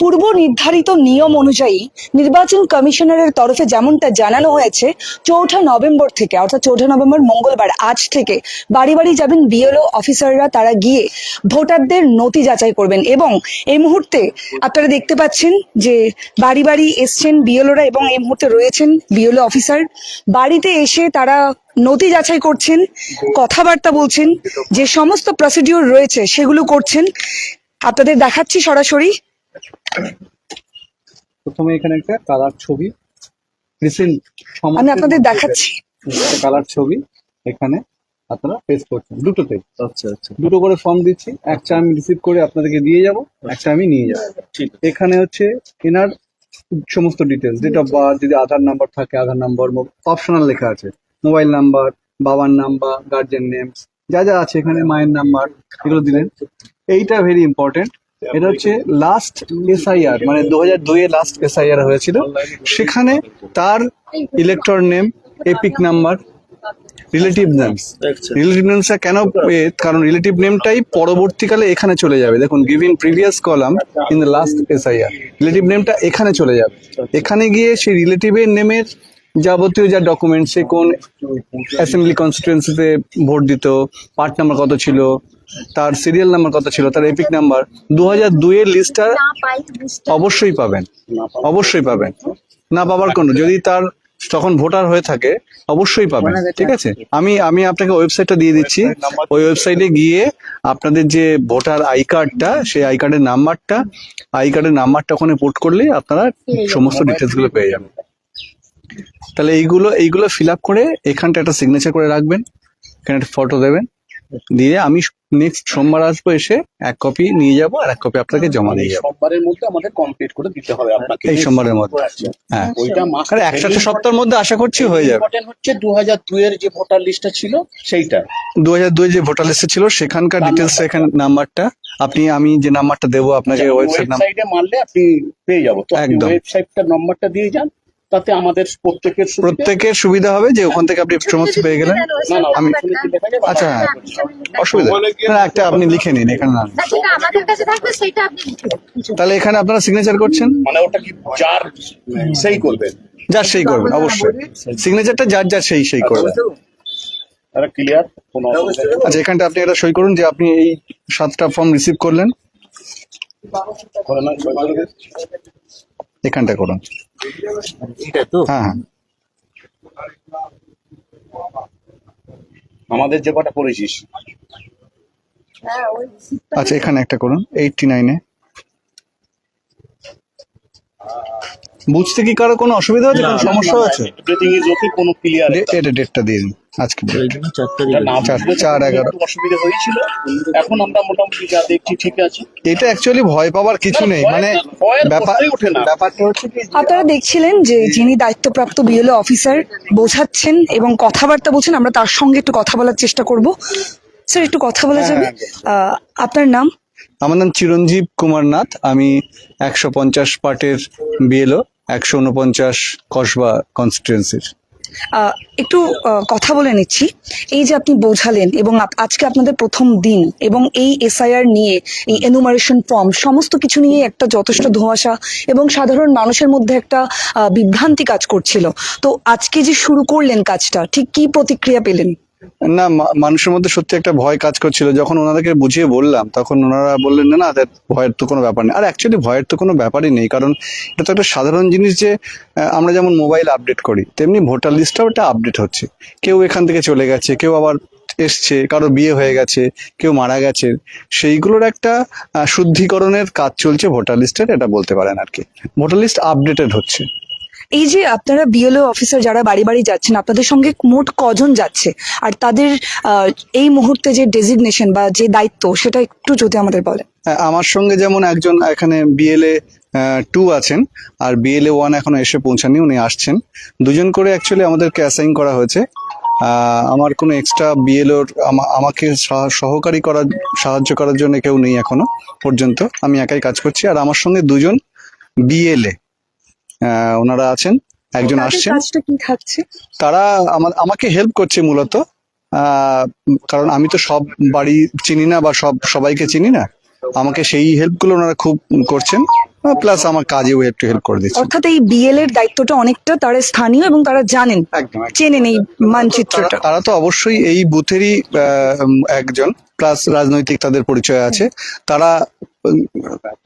পূর্ব নির্ধারিত নিয়ম অনুযায়ী নির্বাচন কমিশনারের তরফে যেমনটা জানানো হয়েছে, চৌঠা নভেম্বর থেকে, অর্থাৎ চৌঠা নভেম্বর মঙ্গলবার আজ থেকে বাড়ি বাড়ি যাবেন বিএলও অফিসাররা, তারা গিয়ে ভোটারদের নথি যাচাই করবেন এবং এই মুহূর্তে আপনারা দেখতে পাচ্ছেন যে বাড়ি বাড়ি এসছেন বিএলওরা এবং এই মুহূর্তে রয়েছেন বিএলও অফিসার। বাড়িতে এসে তারা নথি যাচাই করছেন, কথাবার্তা বলছেন, যে সমস্ত প্রসিডিওর রয়েছে সেগুলো করছেন। আপনাদের দেখাচ্ছি সরাসরি। প্রথমে এখানে একটা কালার ছবি। রিসেন্ট আমি আপনাদের দেখাচ্ছি। কালার ছবি এখানে আপনারা পেস্ট করছেন। দুটোতে। আচ্ছা আচ্ছা। দুটো করে ফর্ম দিচ্ছি। একটা আমি রিসিভ করে আপনাদেরকে দিয়ে যাব একটা আমি নিয়ে যাব। ঠিক এখানে হচ্ছে এনার সমস্ত ডিটেলস ডেট অফ বার্থ যদি আধার নাম্বার থাকে আধার নাম্বার অপশনাল লেখা আছে। মোবাইল নাম্বার বাবার নাম্বার গার্জেন নেম যা যা আছে এখানে মায়ের নাম্বার এগুলো দিলেন। এইটা ভেরি ইম্পর্টেন্ট এটা হচ্ছে লাস্ট এসআইআর মানে দু হাজার দুইয়ে লাস্ট এসআইআর হয়েছিল। সেখানে তার elector name EPIC number relative names relative নেমসটা কেন কারণ রিলেটিভ নেমটাই পরবর্তীকালে এখানে চলে যাবে। দেখুন giving previous column in the last SIR relative নেমটা এখানে চলে যাবে। এখানে গিয়ে সেই রিলেটিভের নেমের যাবতীয় যা ডকুমেন্ট সে কোন অ্যাসেম্বলি কনস্টিটুয়েন্সিতে ভোট দিত পার্ট নাম্বার কত ছিল তার সিরিয়াল নাম্বার কত ছিল তার এপিক নাম্বার দু হাজার দুইয়ের লিস্টটা অবশ্যই পাবেন অবশ্যই পাবেন। না পাবার কোনো যদি তার তখন ভোটার হয়ে থাকে অবশ্যই পাবেন ঠিক আছে? আমি আমি আপনাকে ওয়েবসাইটটা দিয়ে দিচ্ছি। ওই ওয়েবসাইটে গিয়ে আপনাদের যে ভোটার আই কার্ডটা সেই আই কার্ডের নাম্বারটা আই কার্ডের নাম্বারটা ওখানে পোর্ট করলে আপনারা সমস্ত ডিটেলসগুলো পেয়ে যাবেন। তাহলে এইগুলো এইগুলো ফিল আপ করে এখানটা একটা সিগনেচার করে রাখবেন। এখানে একটা ফটো দেবেন। দিয়ে আমি নেক্সট সোমবার আসব এসে এক কপি নিয়ে যাব আর এক কপি আপনাকে জমা দিয়ে যাব। সোমবারের মধ্যে আমাদের কমপ্লিট করে দিতে হবে আপনাকে। এই সোমবারের মধ্যে। হ্যাঁ। ওইটা মাস আরে এক সপ্তাহ সপ্তাহের মধ্যে আশা করছি হয়ে যাবে। ইম্পর্টেন্ট হচ্ছে দু হাজার দুই এর যে ভোটার লিস্টটা ছিল সেইটা। দু হাজার দুই যে ভোটার লিস্টে ছিল সেখানকার ডিটেলস এখানে নাম্বারটা। আপনি আমি যে নাম্বারটা দেবো আপনাকে ওয়েবসাইট নাম্বার ওয়েবসাইটে মারলে আপনি পেয়ে যাব। তো একদম। ওয়েবসাইটটার নম্বরটা দিয়ে যান। তাতে আমাদের প্রত্যেকের প্রত্যেকের সুবিধা হবে যে ওখান থেকে আপনি সমস্ত পেয়ে গেলেন। আমি-? আচ্ছা অসুবিধা। না একটা আপনি লিখে নিন এখানে। না। তাহলে এখানে আপনারা সিগনেচার করছেন? মানে ওটা কি যার সেই করবে? যার সেই করবেন অবশ্যই। সিগনেচারটা যার যার সেই সেই করবেন ক্লিয়ার কোনো অসুবিধা নেই। আচ্ছা এখানটা আপনি এটা সই করুন যে আপনি এই সাতটা ফর্ম রিসিভ করলেন। এখানটা করুন। এটাই তো? হ্যাঁ হ্যাঁ। আমাদের যে কটা পড়েছিস? আচ্ছা এখানে একটা করুন এইটটি নাইনে বুঝতে কি কারও কোনো অসুবিধা হচ্ছে কোনো সমস্যা এভরিথিং ইজ ওকে কোনো ক্লিয়ার এটা ডেটটা দিন আজকে চার- চার চার এগারো। অসুবিধা হয়েছিল। এখন আমরা মোটামুটি যা দেখছি ঠিক আছে। এটা অ্যাকচুয়ালি ভয় পাওয়ার কিছু নেই মানে ব্যাপার কথাই না। ব্যাপারটা হচ্ছে কি আপনারা দেখছিলেন যে যিনি দায়িত্বপ্রাপ্ত বিএলও অফিসার বোঝাচ্ছেন এবং কথাবার্তা বলছেন আমরা তার সঙ্গে একটু কথা বলার চেষ্টা করব। স্যার একটু কথা বলা যাবে। আহ, আপনার নাম? আমার নাম চিরঞ্জীব কুমার নাথ আমি একশো পঞ্চাশ পার্টের বিএলও একশো উনপঞ্চাশ কসবা কনস্টিটুয়েন্সির একটু কথা বলে নিচ্ছি। এই যে আপনি বোঝালেন এবং আজকে আপনাদের প্রথম দিন এবং এই এসআইআর নিয়ে, এই এনুমারেশন ফর্ম সমস্ত কিছু নিয়ে একটা যথেষ্ট ধোঁয়াশা এবং সাধারণ মানুষের মধ্যে একটা বিভ্রান্তি কাজ করছিল। তো আজকে যে শুরু করলেন কাজটা, ঠিক কি প্রতিক্রিয়া পেলেন? না মানুষের মধ্যে সত্যি একটা ভয় কাজ করছিল। যখন ওনাদেরকে বুঝিয়ে বললাম, তখন ওনারা বললেন, না না ভয়ের তো কোনো ব্যাপার নেই। আর অ্যাকচুয়ালি ভয়ের তো কোনো ব্যাপারই নেই, কারণ এটা তো একটা সাধারণ জিনিস যে আমরা যেমন মোবাইল আপডেট করি, তেমনি ভোটার লিস্টটাও একটা আপডেট হচ্ছে। কেউ এখান থেকে চলে গেছে, কেউ আবার এসছে, কারও বিয়ে হয়ে গেছে, কেউ মারা গেছে। সেইগুলোর একটা শুদ্ধিকরণের কাজ চলছে ভোটার লিস্টের এটা বলতে পারেন আর কি। ভোটার লিস্ট আপডেটেড হচ্ছে। এই যে আপনারা বিএলও অফিসার যারা বাড়ি বাড়ি যাচ্ছেন আপনাদের সঙ্গে মোট কজন যাচ্ছে? আর তাদের এই মুহূর্তে যে ডেজিগনেশন বা যে দায়িত্ব সেটা একটু যদি আমাদের বলেন। হ্যাঁ, আমার সঙ্গে যেমন একজন এখানে বিএলএ টু আছেন আর বিএলএ ওয়ান এখনও এসে পৌঁছানি উনি আসছেন। দুজন করে অ্যাকচুয়ালি আমাদেরকে অ্যাসাইন করা হয়েছে। আমার কোনো এক্সট্রা বিএলওর আমাকে সহ- সহকারী করার সাহায্য করার জন্য কেউ নেই এখনও পর্যন্ত। আমি একাই কাজ করছি আর আমার সঙ্গে দুজন বিএলএ ওনারা আছেন একজন আসছেন। তারা আমা- আমাকে হেল্প করছে মূলত। কারণ আমি তো সব বাড়ি চিনি না বা সব সবাইকে চিনি না। আমাকে সেই হেল্পগুলো ওনারা খুব করছেন। প্লাস আমার কাজেও একটু হেল্প করে দিচ্ছে অর্থাৎ এই বিএল এর দায়িত্বটা অনেকটা তারা স্থানীয় এবং তারা জানেন চেনেন এই মানচিত্রটা। তারা- তো অবশ্যই এই বুথেরই একজন প্লাস রাজনৈতিক তাদের পরিচয় আছে। তারা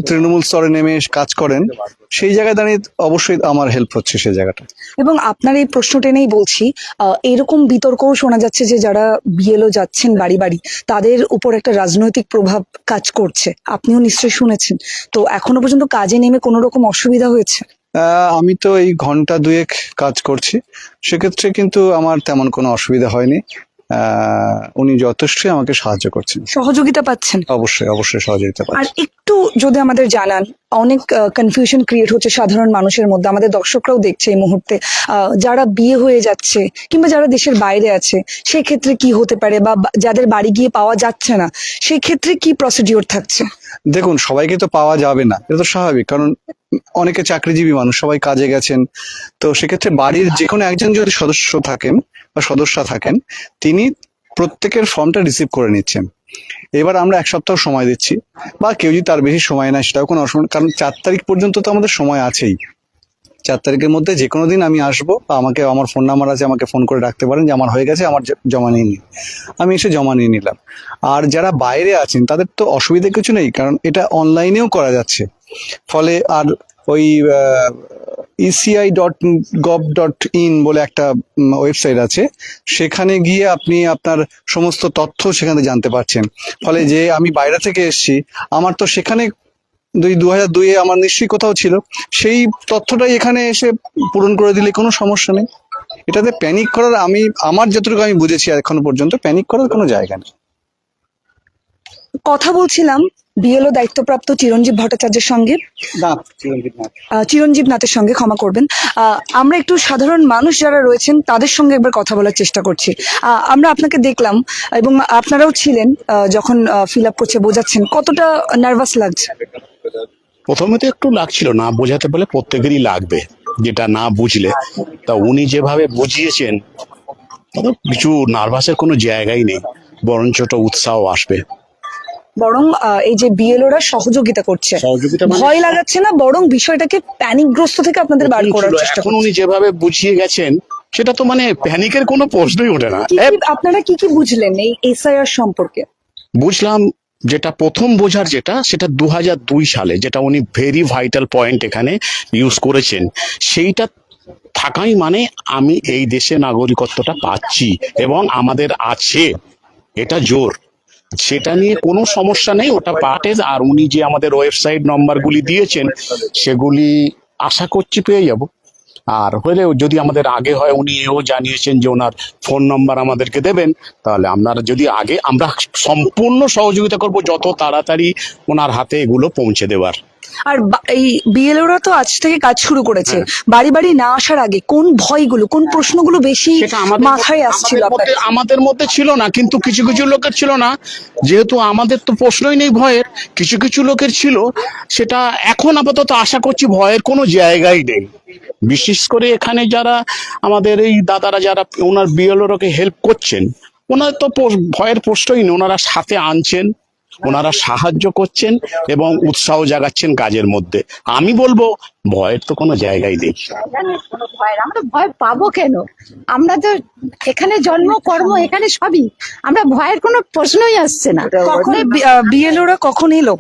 তৃণমূল স্তরে নেমে কাজ করেন সেই জায়গায় দাঁড়িয়ে অবশ্যই আমার হেল্প হচ্ছে সেই জায়গাটা। এবং আপনার এই প্রশ্ন টেনেই বলছি আহ, এরকম বিতর্কও শোনা যাচ্ছে যে যারা বিএলও যাচ্ছেন বাড়ি বাড়ি তাদের উপর একটা রাজনৈতিক প্রভাব কাজ করছে। আপনিও নিশ্চয়ই শুনেছেন। তো এখনও পর্যন্ত কাজে নেমে কোনো রকম অসুবিধা হয়েছে? আহ, আমি তো এই ঘণ্টা দুয়েক কাজ করছি। সেক্ষেত্রে কিন্তু আমার তেমন কোনো অসুবিধা হয়নি। উনি যথেষ্টই আমাকে সাহায্য করছেন। সহযোগিতা পাচ্ছেন। অবশ্যই অবশ্যই সহযোগিতা আর একটু যদি আমাদের জানান অনেক কনফিউশন ক্রিয়েট হচ্ছে সাধারণ মানুষের মধ্যে আমাদের দর্শকরাও দেখছে এই মুহূর্তে যারা বিয়ে হয়ে যাচ্ছে কিংবা যারা দেশের বাইরে আছে সেক্ষেত্রে কি হতে পারে বা বা- যাদের বাড়ি গিয়ে পাওয়া যাচ্ছে না সেই ক্ষেত্রে কি প্রসিডিওর থাকছে? দেখুন সবাইকে তো পাওয়া যাবে না এটা তো স্বাভাবিক কারণ অনেকে চাকরিজীবী মানুষ সবাই কাজে গেছেন। তো সেক্ষেত্রে বাড়ির যে কোনো একজন যদি সদস্য থাকেন বা সদস্যা থাকেন, তিনি প্রত্যেকের ফর্মটা রিসিভ করে নিচ্ছেন। এবার আমরা এক সপ্তাহ সময় দিচ্ছি, বা কেউ যদি তার বেশি সময় নেয় সেটাও কোনো অসুবিধা, কারণ চার তারিখ পর্যন্ত তো আমাদের সময় আছেই। চার তারিখের মধ্যে যে কোনো দিন আমি আসব, বা আমাকে, আমার ফোন নাম্বার আছে, আমাকে ফোন করে রাখতে পারেন যে আমার হয়ে গেছে, আমার জমা নিয়ে নিন। আমি এসে জমা নিয়ে নিলাম। আর যারা বাইরে আছেন, তাদের তো অসুবিধা কিছু নেই, কারণ এটা অনলাইনেও করা যাচ্ছে। ফলে আর ওই ECI dot gov dot in বলে একটা ওয়েবসাইট আছে। সেখানে গিয়ে আপনি আপনার সমস্ত তথ্য সেখানে জানতে পারছেন। ফলে যে আমি বাইরে থেকে এসেছি, আমার তো সেখানে দুই দু হাজার দুইয়ে আমার নিশ্চয়ই কোথাও ছিল, সেই তথ্যটাই এখানে এসে পূরণ করে দিলে কোনো সমস্যা নেই। এটাতে প্যানিক করার আমি, আমার যতটুকু আমি বুঝেছি এখনও পর্যন্ত প্যানিক করার কোনো জায়গা নেই। কথা বলছিলাম বিএলও দায়িত্বপ্রাপ্ত চিরঞ্জীব ভট্টাচার্যের সঙ্গে। আহ, চিরঞ্জীব নাথের সঙ্গে ক্ষমা করবেন। আহ, আমরা একটু সাধারণ মানুষ যারা রয়েছেন তাদের সঙ্গে একবার কথা বলার চেষ্টা করছি। আহ, আমরা আপনাকে দেখলাম এবং আপনারাও ছিলেন আহ, যখন ফিল আপ করছে বোঝাচ্ছেন। কতটা নার্ভাস লাগছে? প্রথমে তো একটু লাগছিল না বোঝাতে বলে প্রত্যেকেরই লাগবে যেটা না বুঝলে। তা উনি যেভাবে বুঝিয়েছেন কিছু নার্ভাসের কোনো জায়গাই নেই বরঞ্চ ওটা উৎসাহ আসবে। বরং এই যে বিএলওরা সহযোগিতা করছে। সহযোগিতা মানে- ভয় লাগাচ্ছে না বরং বিষয়টাকে প্যানিকগ্রস্ত থেকে আপনাদের বার করার চেষ্টা করছে উনি যেভাবে বুঝিয়ে গেছেন সেটা তো মানে প্যানিকের কোনো প্রশ্নই ওঠে না। আপনারা কি কি বুঝলেন এই এসআইআর সম্পর্কে? বুঝলাম যেটা প্রথম বোঝার যেটা সেটা দু দুই সালে যেটা উনি ভেরি ভাইটাল পয়েন্ট এখানে ইউজ করেছেন। সেইটা থাকাই মানে আমি এই দেশে নাগরিকত্বটা পাচ্ছি এবং আমাদের আছে। এটা জোর। সেটা নিয়ে কোনো সমস্যা নেই, ওটা পাঠে আর উনি যে আমাদের ওয়েবসাইট নম্বরগুলি দিয়েছেন, সেগুলি আশা করছি পেয়ে যাব। আর হলেও যদি আমাদের আগে হয়, উনি এও জানিয়েছেন যে ওনার ফোন নম্বর আমাদেরকে দেবেন, তাহলে আপনারা যদি আগে আমরা সম্পূর্ণ সহযোগিতা করব, যত তাড়াতাড়ি ওনার হাতে এগুলো পৌঁছে দেওয়ার। আর এই বিএলওরা তো আজ থেকে কাজ শুরু করেছে। বাড়ি বাড়ি না আসার আগে কোন ভয়গুলো কোন প্রশ্নগুলো বেশি মাথায় আসছিল আমাদের মধ্যে ছিল না কিন্তু কিছু কিছু লোকের ছিল না। যেহেতু আমাদের তো প্রশ্নই নেই ভয়ের কিছু কিছু লোকের ছিল। সেটা এখন আপাতত আশা করছি ভয়ের কোনো জায়গাই নেই। বিশেষ করে এখানে যারা আমাদের এই দাদারা যারা ওনার বিএলওরকে হেল্প করছেন ওনার তো ভয়ের প্রশ্নই নেই ওনারা সাথে আনছেন। ওনারা সাহায্য করছেন এবং উৎসাহ জাগাচ্ছেন কাজের মধ্যে। আমি বলব ভয়ের তো কোনো কোনো ভয় আমরা ভয় পাবো কেন? আমরা তো এখানে জন্ম কর্ম এখানে সবই। আমরা ভয়ের কোনো প্রশ্নই আসছে না। কখন বিএলওরা কখন এলো?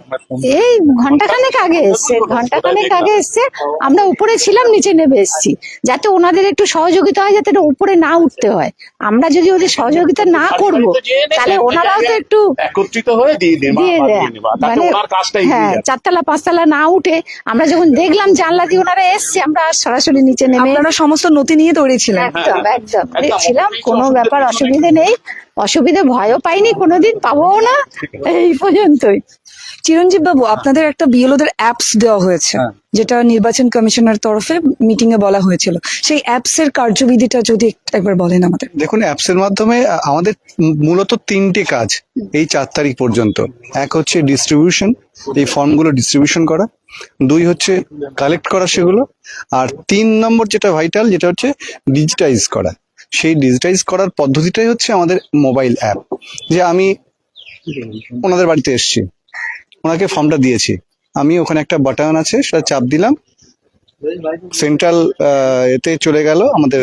এই ঘন্টাখানেক আগে এসছে ঘন্টাখানেক আগে এসছে। আমরা উপরে ছিলাম নিচে নেমে এসেছি। যাতে ওনাদের একটু সহযোগিতা হয় যাতে উপরে না উঠতে হয়। আমরা যদি ওদের সহযোগিতা না করব তাহলে ওনারাও তো একটু একত্রিত হয়ে দিয়ে দিয়ে মানে হ্যাঁ চারতলা পাঁচতলা না উঠে আমরা যখন দেখলাম জানলা দিয়ে ওনারা এসছে আমরা আর সরাসরি নিচে নেমে আপনারা সমস্ত নথি নিয়ে দৌড়েছিলেন একদম একদম। একদম। দেখছিলাম কোনো ব্যাপার অসুবিধে নেই। অসুবিধে ভয়ও পাইনি কোনোদিন পাবো না এই পর্যন্তই। চিরঞ্জীব বাবু আপনাদের একটা বিএলওদের অ্যাপস দেওয়া হয়েছে হ্যাঁ। যেটা নির্বাচন কমিশনের তরফে মিটিং এ বলা হয়েছিল। সেই অ্যাপস এর কার্যবিধিটা যদি একটু একবার বলেন আমাদের। দেখুন অ্যাপসের মাধ্যমে আমাদের মূলত তিনটে কাজ এই চার তারিখ পর্যন্ত। এক হচ্ছে ডিস্ট্রিবিউশন এই ফর্মগুলো ডিস্ট্রিবিউশন করা। দুই হচ্ছে কালেক্ট করা সেগুলো। আর তিন নম্বর যেটা ভাইটাল যেটা হচ্ছে ডিজিটাইজ করা। সেই ডিজিটাইজ করার পদ্ধতিটাই হচ্ছে আমাদের মোবাইল অ্যাপ যে আমি ওনাদের বাড়িতে এসেছি। ওনাকে ফর্মটা দিয়েছি। আমি ওখানে একটা বাটন আছে, সেটা চাপ দিলাম। সেন্ট্রাল এতে চলে গেল আমাদের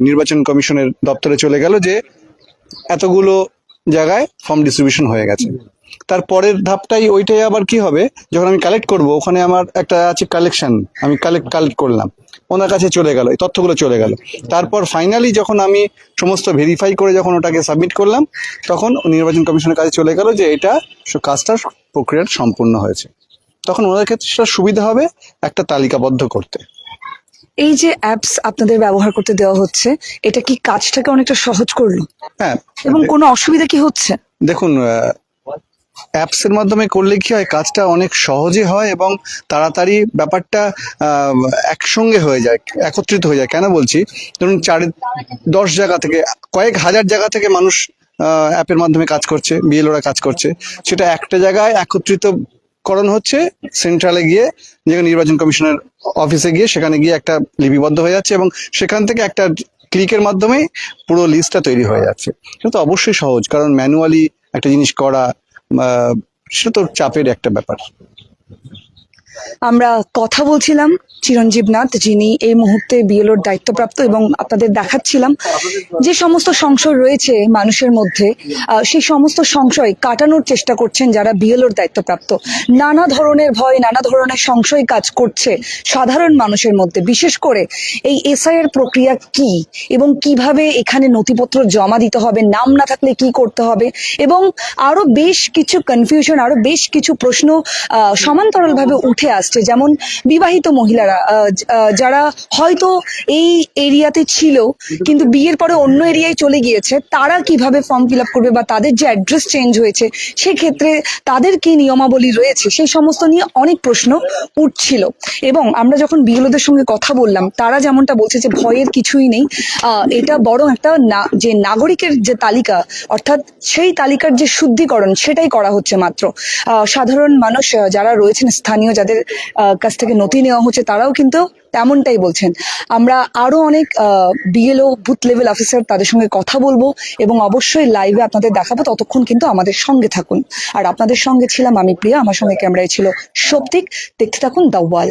নির্বাচন কমিশনের দপ্তরে চলে গেল যে এতগুলো জায়গায় ফর্ম ডিস্ট্রিবিউশন হয়ে গেছে। তারপরের ধাপটাই ওইটাই আবার কি হবে? যখন আমি কালেক্ট করব, ওখানে আমার একটা আছে কালেকশন আমি কালেক্ট কালেক্ট করলাম। ওনার কাছে চলে গেল এই তথ্যগুলো চলে গেল। তারপর ফাইনালি যখন আমি সমস্ত ভেরিফাই করে যখন ওটাকে সাবমিট করলাম তখন নির্বাচন কমিশনের কাছে চলে গেল যে এটা কাজটা প্রক্রিয়া সম্পূর্ণ হয়েছে। তখন ওনাদের ক্ষেত্রে সেটা সুবিধা হবে একটা তালিকাবদ্ধ করতে। এই যে অ্যাপস আপনাদের ব্যবহার করতে দেওয়া হচ্ছে এটা কি কাজটাকে অনেকটা সহজ করল? হ্যাঁ। এবং কোনো অসুবিধা কি হচ্ছে? দেখুন অ্যাপস এর মাধ্যমে করলে কি হয়? কাজটা অনেক সহজে হয় এবং তাড়াতাড়ি ব্যাপারটা একসঙ্গে হয়ে যায়, একত্রিত হয়ে যায়। কেন বলছি? ধরুন চার, দশ জায়গা থেকে, কয়েক হাজার জায়গা থেকে মানুষ অ্যাপের মাধ্যমে কাজ করছে বিএলওরা কাজ করছে। সেটা একটা জায়গায় একত্রিত করণ হচ্ছে সেন্ট্রালে গিয়ে যেখানে নির্বাচন কমিশনের অফিসে গিয়ে সেখানে গিয়ে একটা লিপিবদ্ধ হয়ে যাচ্ছে এবং সেখান থেকে একটা ক্লিকের মাধ্যমে পুরো লিস্টটা তৈরি হয়ে যাচ্ছে। সেটা তো অবশ্যই সহজ, কারণ ম্যানুয়ালি একটা জিনিস করা সেটা তো চাপের একটা ব্যাপার। আমরা কথা বলছিলাম চিরঞ্জীব নাথ, যিনি এই মুহূর্তে বিএলওর দায়িত্বপ্রাপ্ত এবং আপনাদের দেখাচ্ছিলাম যে সমস্ত সংশয় রয়েছে মানুষের মধ্যে সেই সমস্ত সংশয় কাটানোর চেষ্টা করছেন যারা বিএলওর দায়িত্বপ্রাপ্ত। নানা ধরনের ভয়, নানা ধরনের সংশয় কাজ করছে সাধারণ মানুষের মধ্যে। বিশেষ করে এই এসআইআর প্রক্রিয়া কি এবং কীভাবে এখানে নথিপত্র জমা দিতে হবে, নাম না থাকলে কি করতে হবে এবং আরও বেশ কিছু কনফিউশন আরও বেশ কিছু প্রশ্ন সমান্তরালভাবে উঠে আসছে, যেমন বিবাহিত মহিলারা যারা হয়তো এই এরিয়াতে ছিল, কিন্তু বিয়ের পরে অন্য এরিয়ায় চলে গিয়েছে, তারা কীভাবে ফর্ম ফিল আপ করবে বা তাদের যে অ্যাড্রেস চেঞ্জ হয়েছে, সেক্ষেত্রে তাদের কি নিয়মাবলী রয়েছে, সেই সমস্ত নিয়ে অনেক প্রশ্ন উঠছিল। এবং আমরা যখন বিএলওদের সঙ্গে কথা বললাম, তারা যেমনটা বলছে যে ভয়ের কিছুই নেই এটা বরং একটা না, যে নাগরিকের যে তালিকা, অর্থাৎ সেই তালিকার যে শুদ্ধিকরণ, সেটাই করা হচ্ছে মাত্র। সাধারণ মানুষ যারা রয়েছেন, স্থানীয় যাদের আহ, কাছ থেকে নথি নেওয়া হচ্ছে তারাও কিন্তু তেমনটাই বলছেন। আমরা আরও অনেক বিএলও বুথ লেভেল অফিসার তাদের সঙ্গে কথা বলব এবং অবশ্যই লাইভে আপনাদের দেখাবো ততক্ষণ কিন্তু আমাদের সঙ্গে থাকুন। আর আপনাদের সঙ্গে ছিলাম আমি প্রিয়া আমার সঙ্গে ক্যামেরায় ছিল সৌপ্তিক। দেখতে থাকুন দ্য ওয়াল